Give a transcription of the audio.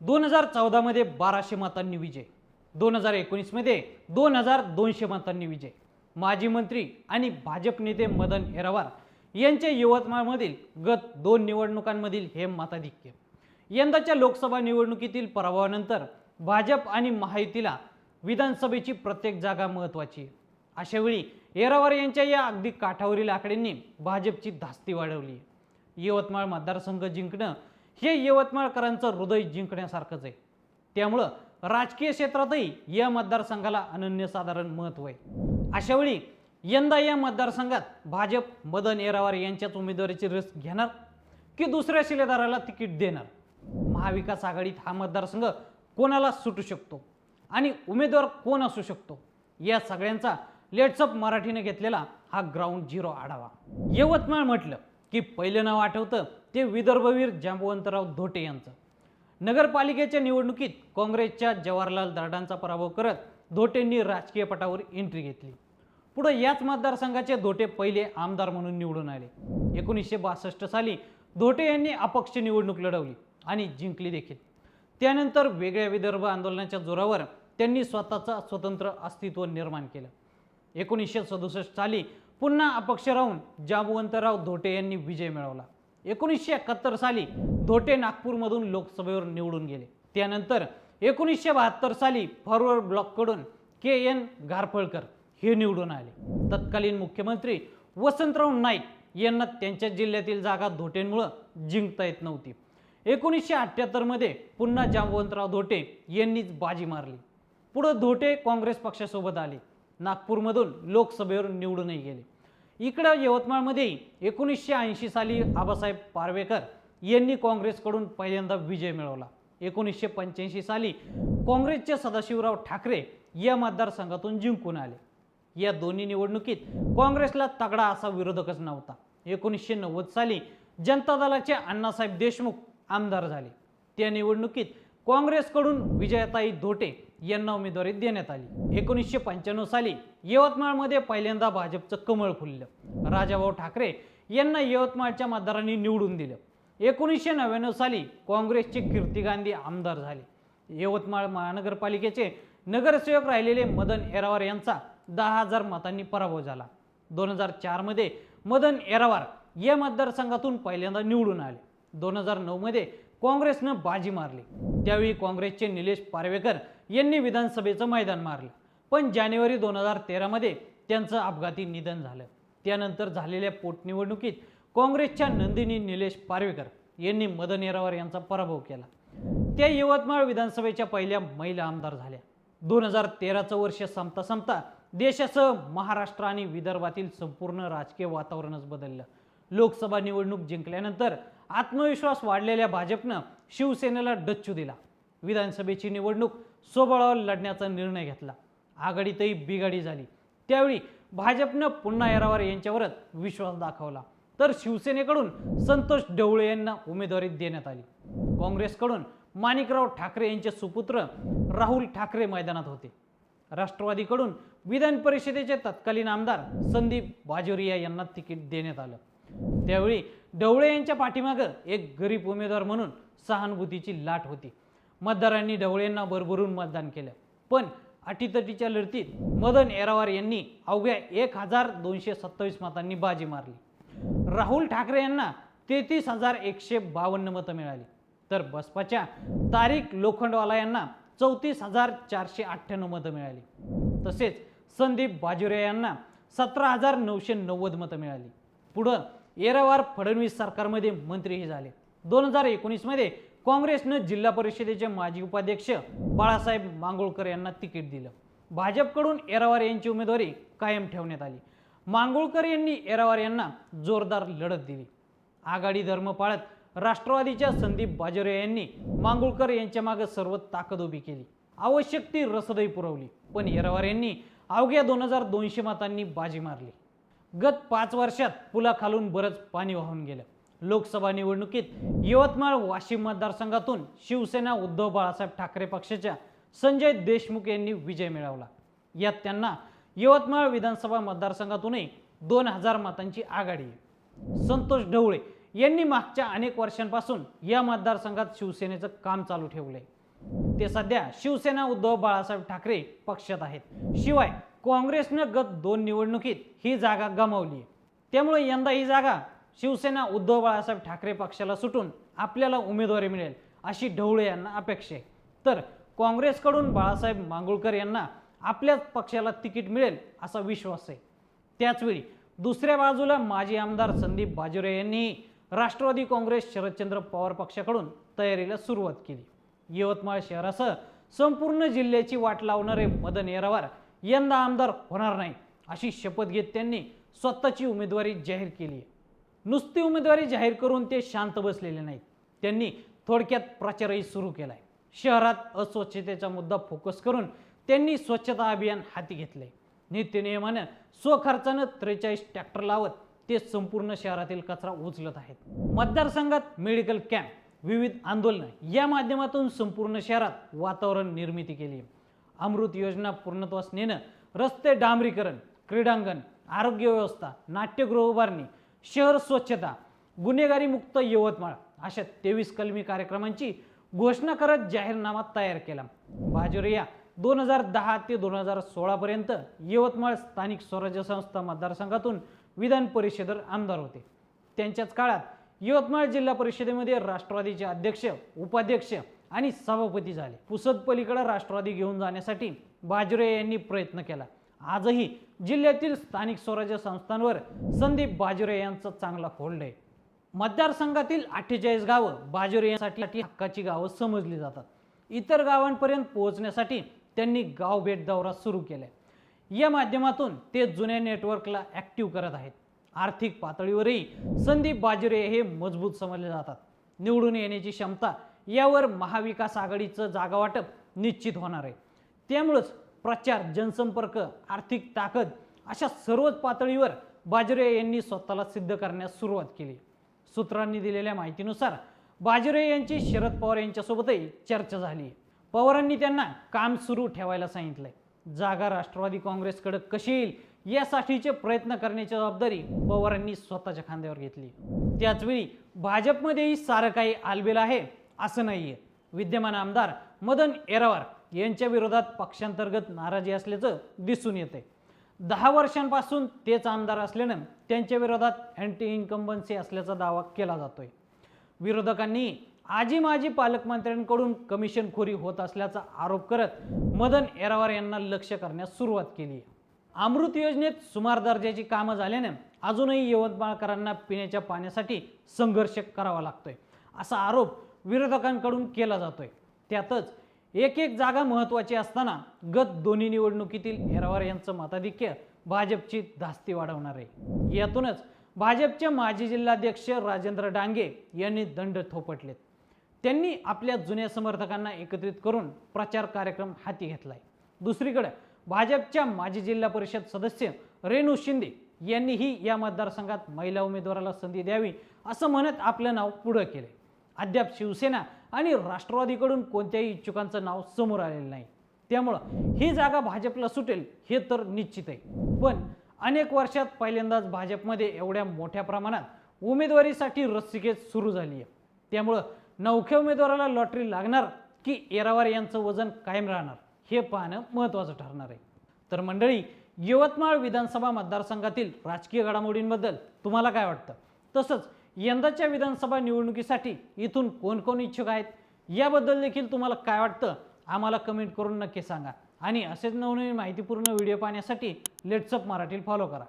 दोन हजार चौदामध्ये बाराशे मतांनी विजय. दोन हजार एकोणीसमध्ये दोन हजार दोनशे मतांनी विजय. माजी मंत्री आणि भाजप नेते मदन येरावार यांच्या यवतमाळमधील गत दोन निवडणुकांमधील हे मताधिक्य. यंदाच्या लोकसभा निवडणुकीतील पराभवानंतर भाजप आणि महायुतीला विधानसभेची प्रत्येक जागा महत्त्वाची आहे. अशावेळी येरावार यांच्या या अगदी काठावरील आकड्यांनी भाजपची धास्ती वाढवली आहे. यवतमाळ मतदारसंघ जिंकणं हे यवतमाळकरांचं हृदय जिंकण्यासारखंच आहे. त्यामुळं राजकीय क्षेत्रातही या मतदारसंघाला अनन्यसाधारण महत्त्व आहे. अशावेळी यंदा या मतदारसंघात भाजप मदन येरावार यांच्याच उमेदवारीची रस घेणार की दुसऱ्या शिलेदाराला तिकीट देणार? महाविकास आघाडीत हा मतदारसंघ कोणाला सुटू शकतो? आणि उमेदवार कोण असू शकतो? या सगळ्यांचा लेट्सअप मराठीने घेतलेला हा ग्राउंड झिरो आढावा. यवतमाळ म्हटलं की पहिलं नाव आठवतं ते विदर्भवीर जांबवंतराव धोटे यांचं. नगरपालिकेच्या निवडणुकीत काँग्रेसच्या जवाहरलाल दराडांचा पराभव करत धोटेंनी राजकीय पटावर एंट्री घेतली. पुढे याच मतदारसंघाचे धोटे पहिले आमदार म्हणून निवडून आले. एकोणीसशे बासष्ट साली धोटे यांनी अपक्ष निवडणूक लढवली आणि जिंकली देखील. त्यानंतर वेगळ्या विदर्भ आंदोलनाच्या जोरावर त्यांनी स्वतःचं स्वतंत्र अस्तित्व निर्माण केलं. एकोणीसशे सदुसष्ट साली पुन्हा अपक्ष राहून जामवंतराव धोटे यांनी विजय मिळवला. एकोणीसशे एकाहत्तर साली धोटे नागपूरमधून लोकसभेवर निवडून गेले. त्यानंतर एकोणीसशे बहात्तर साली फॉरवर्ड ब्लॉककडून के एन गारफळकर हे निवडून आले. तत्कालीन मुख्यमंत्री वसंतराव नाईक यांना त्यांच्या जिल्ह्यातील जागा धोटेंमुळं जिंकता येत नव्हती. एकोणीसशे अठ्ठ्याहत्तरमध्ये पुन्हा जामवंतराव धोटे यांनीच बाजी मारली. पुढं धोटे काँग्रेस पक्षासोबत आले. नागपूरमधून लोकसभेवर निवडूनही गेले. इकडं यवतमाळमध्ये एकोणीसशे ऐंशी साली आबासाहेब पारवेकर यांनी काँग्रेसकडून पहिल्यांदा विजय मिळवला. एकोणीसशे पंच्याऐंशी साली काँग्रेसचे सदाशिवराव ठाकरे या मतदारसंघातून जिंकून आले. या दोन्ही निवडणुकीत काँग्रेसला तगडा असा विरोधकच नव्हता. एकोणीसशे नव्वद साली जनता दलाचे अण्णासाहेब देशमुख आमदार झाले. त्या निवडणुकीत काँग्रेसकडून विजयताई धोटे यांना उमेदवारी देण्यात आली. एकोणीसशे पंच्याण्णव साली यवतमाळमध्ये पहिल्यांदा भाजपचं कमळ फुललं. राजाभाऊ ठाकरे यांना यवतमाळच्या मतदारांनी निवडून दिलं. एकोणीसशे नव्याण्णव साली काँग्रेसचे कीर्ती गांधी आमदार झाले. यवतमाळ महानगरपालिकेचे नगरसेवक राहिलेले मदन येरावार यांचा दहा हजार मतांनी पराभव झाला. दोन हजार चारमध्ये मदन येरावार या मतदारसंघातून पहिल्यांदा निवडून आले. दोन हजार नऊमध्ये काँग्रेसनं बाजी मारली. त्यावेळी काँग्रेसचे निलेश पारवेकर यांनी विधानसभेचं मैदान मारलं. पण जानेवारी दोन हजार तेरामध्ये त्यांचं अपघाती निधन झालं. त्यानंतर झालेल्या पोटनिवडणुकीत काँग्रेसच्या नंदिनी निलेश पारवेकर यांनी मदन येरावार यांचा पराभव केला. त्या यवतमाळ विधानसभेच्या पहिल्या महिला आमदार झाल्या. दोन हजार तेराचं वर्ष संपता संपता देशासह महाराष्ट्र आणि विदर्भातील संपूर्ण राजकीय वातावरणच बदललं. लोकसभा निवडणूक जिंकल्यानंतर आत्मविश्वास वाढलेल्या भाजपनं शिवसेनेला डच्चू दिला. विधानसभेची निवडणूक स्वबळावर लढण्याचा निर्णय घेतला. आघाडीतही बिघाडी झाली. त्यावेळी भाजपनं पुन्हा येरावार यांच्यावरच विश्वास दाखवला. तर शिवसेनेकडून संतोष ढवळे यांना उमेदवारी देण्यात आली. काँग्रेसकडून माणिकराव ठाकरे यांचे सुपुत्र राहुल ठाकरे मैदानात होते. राष्ट्रवादीकडून विधान परिषदेचे तत्कालीन आमदार संदीप बाजोरिया यांना तिकीट देण्यात आलं. त्यावेळी ढवळे यांच्या पाठीमागं एक गरीब उमेदवार म्हणून सहानुभूतीची लाट होती. मतदारांनी ढवळेंना भरभरून मतदान केलं. पण अटीतटीच्या लढतीत मदन येरावार यांनी अवघ्या एक हजार दोनशे सत्तावीस मतांनी बाजी मारली. राहुल ठाकरे यांना तेहतीस हजार एकशे बावन्न मतं मिळाली. तर बसपाच्या तारिक लोखंडवाला यांना चौतीस हजार चारशे अठ्ठ्याण्णव मतं मिळाली. तसेच संदीप बाजुरे यांना सतरा हजार नऊशे नव्वद मतं मिळाली. पुढं येरावार फडणवीस सरकारमध्ये मंत्रीही झाले. दोन हजार एकोणीसमध्ये काँग्रेसनं जिल्हा परिषदेचे माजी उपाध्यक्ष बाळासाहेब मांगोळकर यांना तिकीट दिलं. भाजपकडून येरावार यांची उमेदवारी कायम ठेवण्यात आली. मांगोळकर यांनी येरावार यांना जोरदार लढत दिली. आघाडी धर्म पाळत राष्ट्रवादीच्या संदीप बाजोरे यांनी मांगुळकर यांच्या मागे सर्व ताकद उभी केली. आवश्यक ती रसदही पुरवली. पण येरावार यांनी अवघ्या दोन हजार दोनशे मतांनी बाजी मारली. गत पाच वर्षात पुलाखालून बरंच पाणी वाहून गेलं. लोकसभा निवडणुकीत यवतमाळ वाशिम मतदारसंघातून शिवसेना उद्धव बाळासाहेब ठाकरे पक्षाच्या संजय देशमुख यांनी विजय मिळवला. यात त्यांना यवतमाळ विधानसभा मतदारसंघातूनही दोन हजार मतांची आघाडी आहे. संतोष ढवळे यांनी मागच्या अनेक वर्षांपासून या मतदारसंघात शिवसेनेचं काम चालू ठेवलंय. ते सध्या शिवसेना उद्धव बाळासाहेब ठाकरे पक्षात आहेत. शिवाय काँग्रेसनं गत दोन निवडणुकीत ही जागा गमावली आहे. त्यामुळे यंदा ही जागा शिवसेना उद्धव बाळासाहेब ठाकरे पक्षाला सुटून आपल्याला उमेदवारी मिळेल अशी ढवळे यांना अपेक्षा आहे. तर काँग्रेसकडून बाळासाहेब मांगुळकर यांना आपल्याच पक्षाला तिकीट मिळेल असा विश्वास आहे. त्याचवेळी दुसऱ्या बाजूला माजी आमदार संदीप बाजुरे यांनी राष्ट्रवादी काँग्रेस शरदचंद्र पवार पक्षाकडून तयारीला सुरुवात केली. यवतमाळ शहरासह संपूर्ण जिल्ह्याची वाट लावणारे मदन येरावार यंदा आमदार होणार नाही अशी शपथ घेत त्यांनी स्वतःची उमेदवारी जाहीर केली आहे. नुसती उमेदवारी जाहीर करून ते शांत बसलेले नाहीत. त्यांनी थोडक्यात प्रचारही सुरू केलाय. शहरात अस्वच्छतेचा मुद्दा फोकस करून त्यांनी स्वच्छता अभियान हाती घेतले नित्यनियमानं स्वखर्चानं त्रेचाळीस ट्रॅक्टर लावत ते संपूर्ण शहरातील कचरा उचलत आहेत. मतदारसंघात मेडिकल कॅम्प विविध आंदोलनं या माध्यमातून संपूर्ण शहरात वातावरण निर्मिती केली अमृत योजना पूर्णत्वास नेणं रस्ते डांबरीकरण क्रीडांगण आरोग्य व्यवस्था नाट्यगृह उभारणी शहर स्वच्छता गुन्हेगारी मुक्त यवतमाळ अशा तेवीस कलमी कार्यक्रमांची घोषणा करत जाहीरनामा तयार केला. बाजोरिया दोन हजार दहा ते दोन हजार सोळापर्यंत यवतमाळ स्थानिक स्वराज्य संस्था मतदारसंघातून विधान परिषदेवर आमदार होते. त्यांच्याच काळात यवतमाळ जिल्हा परिषदेमध्ये राष्ट्रवादीचे अध्यक्ष उपाध्यक्ष आणि सभापती झाले. पुसद पलीकडे राष्ट्रवादी घेऊन जाण्यासाठी बाजोरे यांनी प्रयत्न केला. आजही जिल्ह्यातील स्थानिक स्वराज्य संस्थांवर संदीप बाजुरे यांचा चांगला फोल्ड आहे. मतदारसंघातील अठ्ठेचाळीस गावं बाजुरे यांसाठी हक्काची गावं समजली जातात. इतर गावांपर्यंत पोहोचण्यासाठी त्यांनी गाव भेट दौरा सुरू केला या माध्यमातून ते जुन्या नेटवर्कला ॲक्टिव्ह करत आहेत. आर्थिक पातळीवरही संदीप बाजुरे हे मजबूत समजले जातात. निवडून येण्याची क्षमता यावर महाविकास आघाडीचं जागा वाटप निश्चित होणार आहे. त्यामुळंच प्रचार जनसंपर्क आर्थिक ताकद अशा सर्वच पातळीवर बाजरे यांनी स्वतःला सिद्ध करण्यास सुरुवात केली. सूत्रांनी दिलेल्या माहितीनुसार बाजरे यांची शरद पवार यांच्यासोबतही चर्चा झाली. पवारांनी त्यांना काम सुरू ठेवायला सांगितलंय. जागा राष्ट्रवादी काँग्रेसकडे कशी येईल यासाठीचे प्रयत्न करण्याची जबाबदारी पवारांनी स्वतःच्या खांद्यावर घेतली. त्याचवेळी भाजपमध्येही सारं काही आलबेल आहे असं नाहीये. विद्यमान आमदार मदन येरावार यांच्या विरोधात पक्षांतर्गत नाराजी असल्याचं दिसून येते दहा वर्षांपासून तेच आमदार असल्यानं त्यांच्या विरोधात अँटी इन्कम्बन्सी असल्याचा दावा केला जातोय. विरोधकांनी आजी माजी पालकमंत्र्यांकडून कमिशनखोरी होत असल्याचा आरोप करत मदन येरावार यांना लक्ष करण्यास सुरुवात केली आहे. अमृत योजनेत सुमार दर्जाची कामं झाल्यानं अजूनही यवतमाळकरांना पिण्याच्या पाण्यासाठी संघर्ष करावा लागतोय असा आरोप विरोधकांकडून केला जातोय. त्यातच एक एक जागा महत्त्वाची असताना गत दोन्ही निवडणुकीतील येरावार यांचं मताधिक्य भाजपची धास्ती वाढवणार आहे. यातूनच भाजपचे माजी जिल्हाध्यक्ष राजेंद्र डांगे यांनी दंड थोपटलेत. त्यांनी आपल्या जुन्या समर्थकांना एकत्रित करून प्रचार कार्यक्रम हाती घेतलाय. दुसरीकडे भाजपच्या माजी जिल्हा परिषद सदस्य रेणू शिंदे यांनीही या मतदारसंघात महिला उमेदवाराला संधी द्यावी असं म्हणत आपलं नाव पुढं केले अद्याप शिवसेना आणि राष्ट्रवादीकडून कोणत्याही इच्छुकांचं नाव समोर आलेलं नाही. त्यामुळं ही जागा भाजपला सुटेल हे तर निश्चित आहे. पण अनेक वर्षात पहिल्यांदाच भाजपमध्ये एवढ्या मोठ्या प्रमाणात उमेदवारीसाठी रस्सीखेच सुरू झाली आहे. त्यामुळं नवख्या उमेदवाराला लॉटरी लागणार की येरावार यांचं वजन कायम राहणार हे पाहणं महत्त्वाचं ठरणार आहे. तर मंडळी यवतमाळ विधानसभा मतदारसंघातील राजकीय घडामोडींबद्दल तुम्हाला काय वाटतं? तसंच यंदाच्या विधानसभा निवडणुकीसाठी इथून कोण कोण इच्छुक आहेत याबद्दल देखील तुम्हाला काय वाटतं आम्हाला कमेंट करून नक्की सांगा. आणि असेच नवनवीन माहितीपूर्ण व्हिडिओ पाहण्यासाठी लेट्सअप मराठी फॉलो करा.